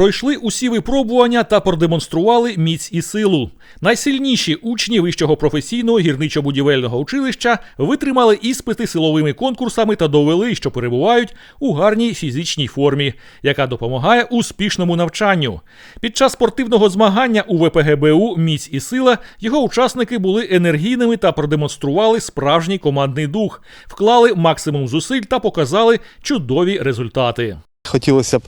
пройшли усі випробування та продемонстрували міць і силу. Найсильніші учні вищого професійного гірничо-будівельного училища витримали іспити силовими конкурсами та довели, що перебувають у гарній фізичній формі, яка допомагає успішному навчанню. Під час спортивного змагання у ВПГБУ Міць і сила його учасники були енергійними та продемонстрували справжній командний дух, вклали максимум зусиль та показали чудові результати. Хотілося б,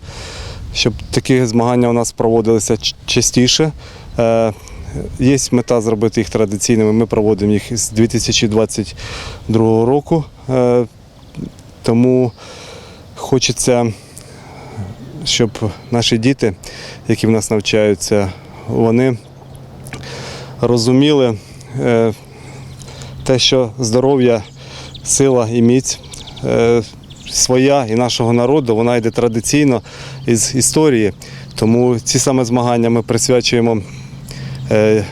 щоб такі змагання у нас проводилися частіше. Е, Є мета зробити їх традиційними. Ми проводимо їх з 2022 року. Е, Тому хочеться, щоб наші діти, які в нас навчаються, вони розуміли е, те, що здоров'я, сила і міць своя і нашого народу, вона йде традиційно із історії. Тому ці саме змагання ми присвячуємо е,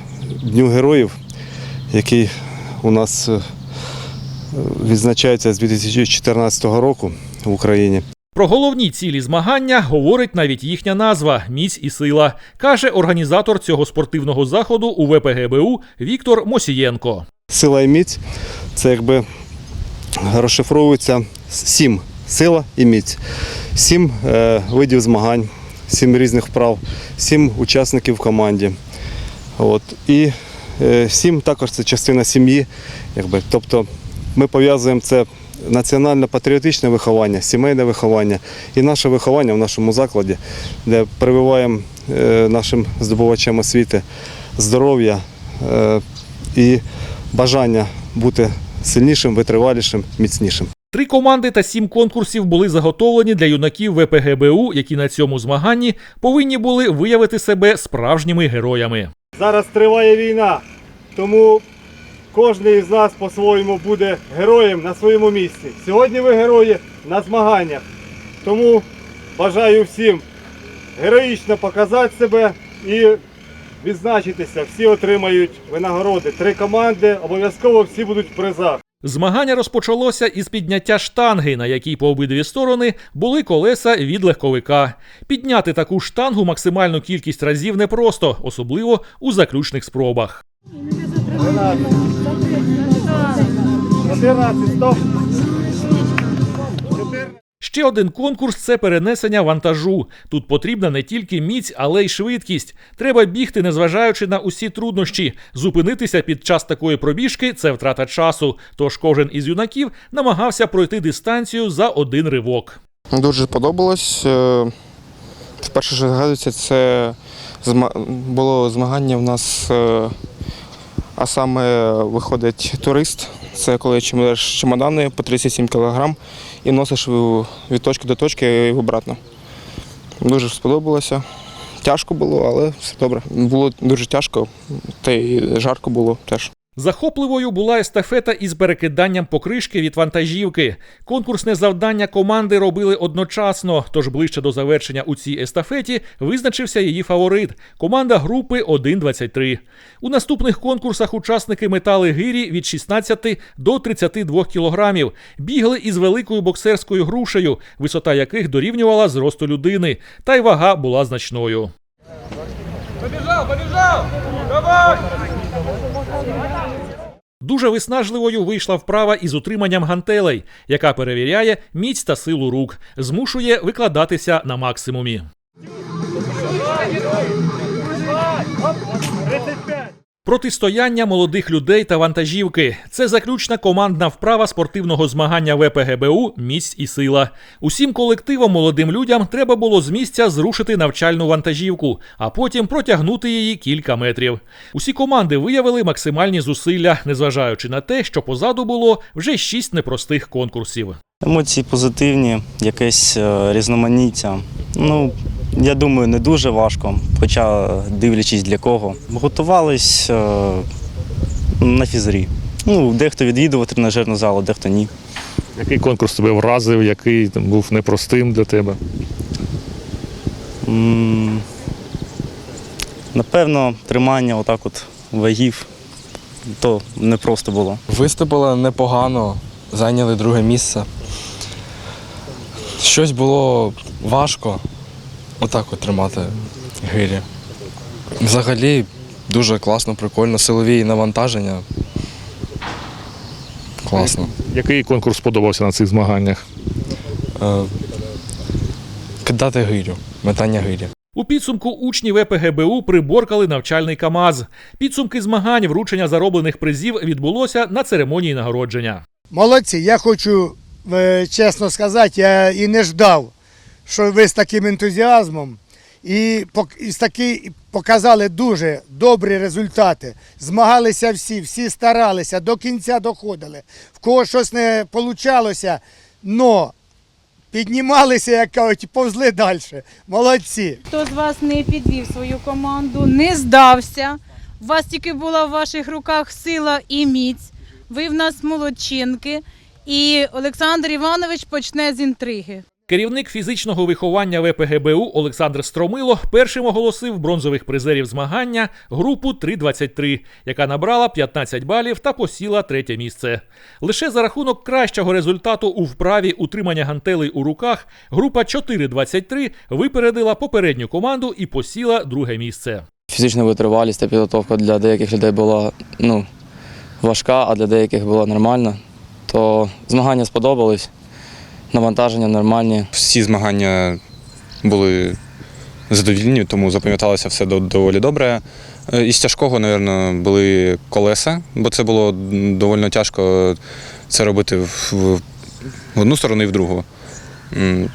Дню Героїв, який у нас е, відзначається з 2014 року в Україні. Про головні цілі змагання говорить навіть їхня назва міць і сила, каже організатор цього спортивного заходу у ВПГБУ Віктор Мосієнко. Сила і міць це якби розшифровується сім сила і міць. Сім е, видів змагань, сім різних вправ, сім учасників в команді. От. І е, сім також це частина сім'ї. Якби. Тобто ми пов'язуємо це національно-патріотичне виховання, сімейне виховання і наше виховання в нашому закладі, де прививаємо е, нашим здобувачам освіти здоров'я і бажання бути сильнішим, витривалішим, міцнішим. Три команди та сім конкурсів були заготовлені для юнаків ВПГБУ, які на цьому змаганні повинні були виявити себе справжніми героями. Зараз триває війна, тому кожен із нас по-своєму буде героєм на своєму місці. Сьогодні ви герої на змаганнях. Тому бажаю всім героїчно показати себе і відзначитися. Всі отримають винагороди. Три команди, обов'язково всі будуть в призах. Змагання розпочалося із підняття штанги, на якій по обидві сторони були колеса від легковика. Підняти таку штангу максимальну кількість разів непросто, особливо у заключних спробах. 14, стоп. Ще один конкурс це перенесення вантажу. Тут потрібна не тільки міць, але й швидкість. Треба бігти, незважаючи на усі труднощі. Зупинитися під час такої пробіжки це втрата часу. Тож кожен із юнаків намагався пройти дистанцію за один ривок. Дуже сподобалось. Е, Вперше, що згадується, це було змагання в нас, е, а саме виходить турист. Це коли чемодани по 37 кг і носиш від точки до точки і обратно. Дуже сподобалося. Тяжко було, але все добре. Було дуже тяжко, та й жарко було теж. Захопливою була естафета із перекиданням покришки від вантажівки. Конкурсне завдання команди робили одночасно, тож ближче до завершення у цій естафеті визначився її фаворит команда групи 1-23. У наступних конкурсах учасники метали гирі від 16 до 32 кілограмів. Бігли із великою боксерською грушею, висота яких дорівнювала зросту людини, та й вага була значною. Дуже виснажливою вийшла вправа із утриманням гантелей, яка перевіряє міць та силу рук, змушує викладатися на максимумі. 35. Протистояння молодих людей та вантажівки це заключна командна вправа спортивного змагання ВПГБУ Міць і сила. Усім колективом молодим людям треба було з місця зрушити навчальну вантажівку, а потім протягнути її кілька метрів. Усі команди виявили максимальні зусилля, незважаючи на те, що позаду було вже шість непростих конкурсів. Емоції позитивні, якесь е, різноманіття. Ну, я думаю, не дуже важко, хоча дивлячись для кого. Готувались е, на фізрі. Ну, дехто відвідував тренажерну залу, дехто ні. Який конкурс тебе вразив, який там, був непростим для тебе? М, Напевно, тримання отак от вагів, то не просто було. Виступили непогано, зайняли друге місце. Щось було важко, отак от тримати гирі. Взагалі дуже класно, прикольно, силові навантаження. Класно. Який конкурс сподобався на цих змаганнях? Е, кидати гирю, метання гирі. У підсумку учні ВПГБУ приборкали навчальний КАМАЗ. Підсумки змагань, вручення зароблених призів відбулося на церемонії нагородження. Молодці, я хочу е, чесно сказати, я і не ждав, що ви з таким ентузіазмом і, пок- і з таки показали дуже добрі результати. Змагалися всі, всі старалися, до кінця доходили. В кого щось не вийшло, но піднімалися, як кажуть, повзли далі. Молодці. Хто з вас не підвів свою команду, не здався. У вас тільки була в ваших руках сила і міць. Ви в нас молодчинки. І Олександр Іванович почне з інтриги. Керівник фізичного виховання ВПГБУ Олександр Стромило першим оголосив бронзових призерів змагання групу 3-23, яка набрала 15 балів та посіла третє місце. Лише за рахунок кращого результату у вправі утримання гантелей у руках група 4-23 випередила попередню команду і посіла друге місце. Фізична витривалість та підготовка для деяких людей була ну, важка, а для деяких була нормальна. То змагання сподобались, навантаження нормальні. Всі змагання були задовільні, тому запам'яталося все доволі добре. Е, Із тяжкого, мабуть, були колеса, бо це було доволі тяжко це робити в, одну сторону і в другу.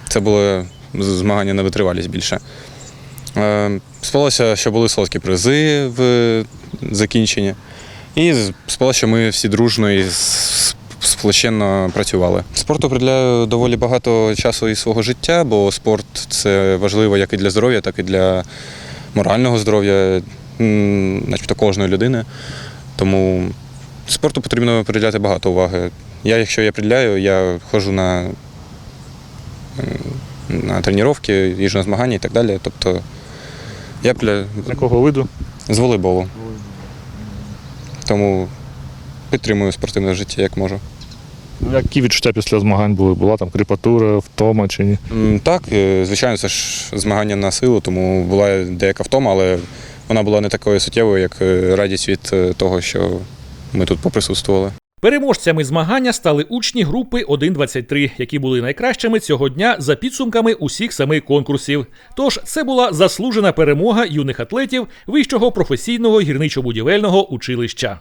Це було змагання на витривалість більше. Е, Спалося, що були солодкі призи в закінченні. І з- спалося, що ми всі дружно і с- сплощенно працювали. Спорту приділяю доволі багато часу із свого життя, бо спорт це важливо як і для здоров'я, так і для морального здоров'я, начебто кожної людини. Тому спорту потрібно приділяти багато уваги. Я, якщо я приділяю, я ходжу на, на тренування, їжджу на змагання і так далі. Тобто я приділяю З якого виду? з волейболу. Тому підтримую спортивне життя як можу. Які відчуття після змагань були? Була там кріпатура, втома чи ні? Так, е, звичайно, це ж змагання на силу, тому була деяка втома, але вона була не такою суттєвою, як е, радість від е, того, що ми тут поприсутствували. Переможцями змагання стали учні групи 1-23, які були найкращими цього дня за підсумками усіх семи конкурсів. Тож це була заслужена перемога юних атлетів вищого професійного гірничо-будівельного училища.